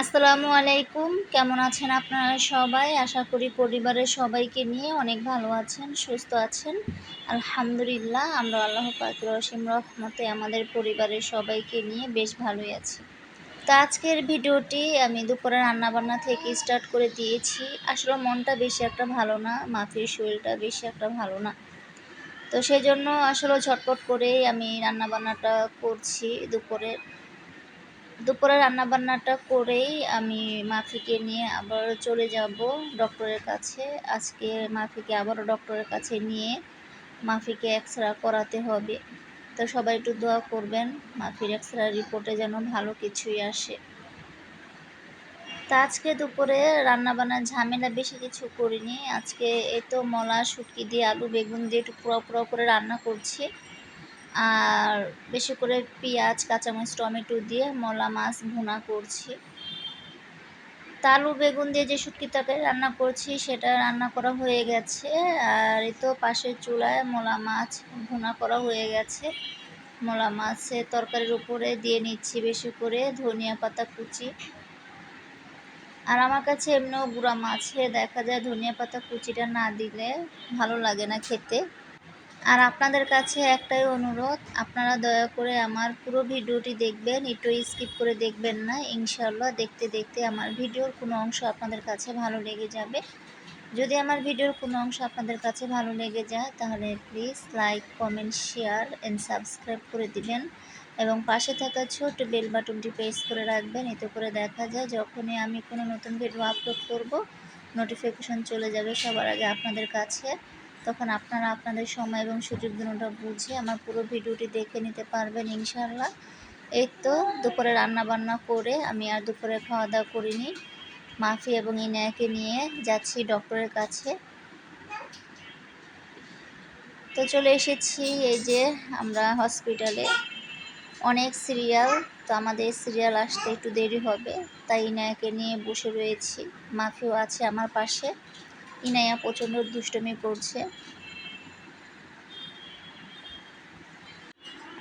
আসসালামু আলাইকুম। কেমন আছেন আপনারা সবাই? আশা করি পরিবারের সবাইকে নিয়ে অনেক ভালো আছেন, সুস্থ আছেন। আলহামদুলিল্লাহ, আমরা আল্লাহ পাকের অসীম রহমতে আমাদের পরিবারের সবাইকে নিয়ে বেশ ভালোই আছি। তো আজকের ভিডিওটি আমি দুপুরে রান্নাবান্না থেকে স্টার্ট করে দিয়েছি। আসলে মনটা বেশি একটা ভালো না মাফির শরীরটা বেশি একটা ভালো না। তো সেই জন্য আসলে ঝটপট করেই আমি রান্নাবান্নাটা করছি দুপুরে। দুপুরে রান্নাবান্নাটা করেই আমি মাফিকে নিয়ে আবার চলে যাব ডক্টরের কাছে। আজকে মাফিকে আবারও ডক্টরের কাছে নিয়ে মাফিকে এক্সরা করাতে হবে। তো সবাই একটু দোয়া করবেন, মাফির এক্সরা রিপোর্টে যেন ভালো কিছুই আসে। তা আজকে দুপুরে রান্নাবান্নার ঝামেলা বেশি কিছু করিনি। আজকে এই তো মলা শুটকি দিয়ে আলু, বেগুন দিয়ে একটু পুরো পুরো করে রান্না করছি। আর বেশি করে পেঁয়াজ, কাঁচামরিচ, টমেটো দিয়ে মলা মাছ ভুনা করছি। তালু বেগুন দিয়ে যে শুটকি তরকারি রান্না করছি, সেটা রান্না করা হয়ে গেছে। আর এই তো পাশের চুলায় মলা মাছ ভুনা করা হয়ে গেছে। মলা মাছের তরকারির উপরে দিয়ে নিচ্ছি বেশি করে ধনিয়া পাতা কুচি। আর আমার কাছে এমনিও গুঁড়া মাছে। দেখা যায় ধনিয়া পাতা কুচিটা না দিলে ভালো লাগে না খেতে। আর আপনাদের কাছে একটাই অনুরোধ, আপনারা দয়া করে আমার পুরো ভিডিওটি দেখবেন, একটু স্কিপ করে দেখবেন না ইনশাল্লাহ দেখতে দেখতে আমার ভিডিওর কোনো অংশ আপনাদের কাছে ভালো লেগে যাবে। যদি আমার ভিডিওর কোনো অংশ আপনাদের কাছে ভালো লেগে যায়, তাহলে please like, comment, share and subscribe করে দিবেন এবং পাশে থাকা ছোট বেল বাটনটি প্রেস করে রাখবেন, এতে করে দেখা যায় যখনই আমি কোনো নতুন ভিডিও আপলোড করব নোটিফিকেশন চলে যাবে সবার আগে আপনাদের কাছে। তখন আপনারা আপনাদের সময় এবং সুযোগ দুটা বুঝে আমার পুরো ভিডিওটি দেখে নিতে পারবেন ইনশাল্লাহ এই তো দুপুরে রান্না বান্না করে আমি আর দুপুরে খাওয়া দাওয়া করিনি। মাফি এবং ইনায়াকে নিয়ে যাচ্ছি ডক্টরের কাছে। তো চলে এসেছি এই যে আমরা হসপিটালে। অনেক সিরিয়াল, তো আমাদের সিরিয়াল আসতে একটু দেরি হবে, তাই ইনায়াকে নিয়ে বসে রয়েছি। মাফিও আছে আমার পাশে। ইনায়া প্রচণ্ড দুষ্টমি করছে।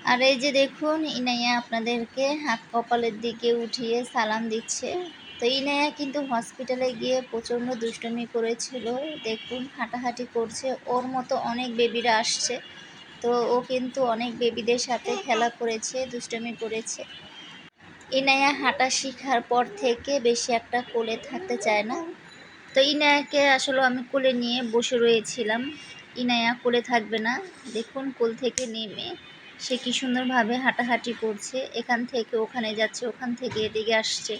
আর এই যে দেখুন ইনাইয়া আপনাদেরকে হাত কপালের দিকে উঠিয়ে সালাম দিচ্ছে। তো ইনায়া কিন্তু হসপিটালে গিয়ে প্রচণ্ড দুষ্টমি করেছিল। দেখুন, হাঁটাহাঁটি করছে। ওর মতো অনেক বেবিরা আসছে। তো ও কিন্তু অনেক বেবিদের সাথে খেলা করেছে, দুষ্টমি করেছে। ইনায়া হাঁটা শিখার পর থেকে বেশি একটা কোলে থাকতে চায় না। তো ইনায়াকে আসলে আমি কোলে নিয়ে বসে রয়েছিলাম। ইনায়া কোলে থাকবে না। দেখুন, কোল থেকে নেমে সে কি সুন্দরভাবে হাঁটাহাঁটি করছে। এখান থেকে ওখানে যাচ্ছে, ওখান থেকে এদিকে আসছে।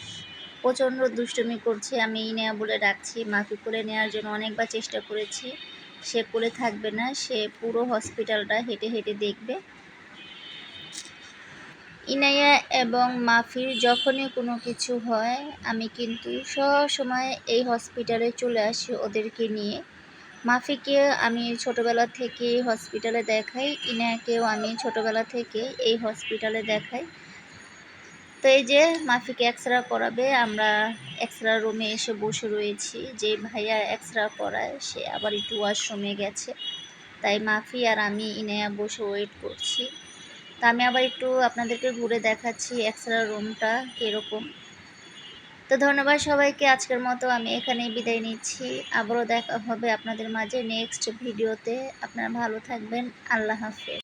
প্রচণ্ড দুষ্টুমি করছে। আমি ইনায়া বলে ডাকছি, মাকে কোলে নেওয়ার জন্য অনেকবার চেষ্টা করেছি। সে কোলে থাকবে না। সে পুরো হসপিটালটা হেঁটে হেঁটে দেখবে। ইনায়া এবং মাফির যখনই কোনো কিছু হয়, আমি কিন্তু সব সময় এই হসপিটালে চলে আসি ওদেরকে নিয়ে। মাফিকে আমি ছোটোবেলা থেকে হসপিটালে দেখাই, ইনায়াকেও আমি ছোটোবেলা থেকে এই হসপিটালে দেখাই। তো এই যে মাফিকে এক্সরা করাবে, আমরা এক্সরা রুমে এসে বসে রয়েছি। যে ভাইয়া এক্সরা করায়, সে আবার একটু ওয়াশরুমে গেছে। তাই মাফি আর আমি ইনায়া বসে ওয়েট করছি। তা আমি আবার একটু আপনাদেরকে ঘুরে দেখাচ্ছি এক্সরা রুমটা কীরকম। তো ধন্যবাদ সবাইকে, আজকের মতো আমি এখানেই বিদায় নিচ্ছি। আবারও দেখা হবে আপনাদের মাঝে নেক্সট ভিডিওতে আপনারা ভালো থাকবেন, আল্লাহ হাফেজ।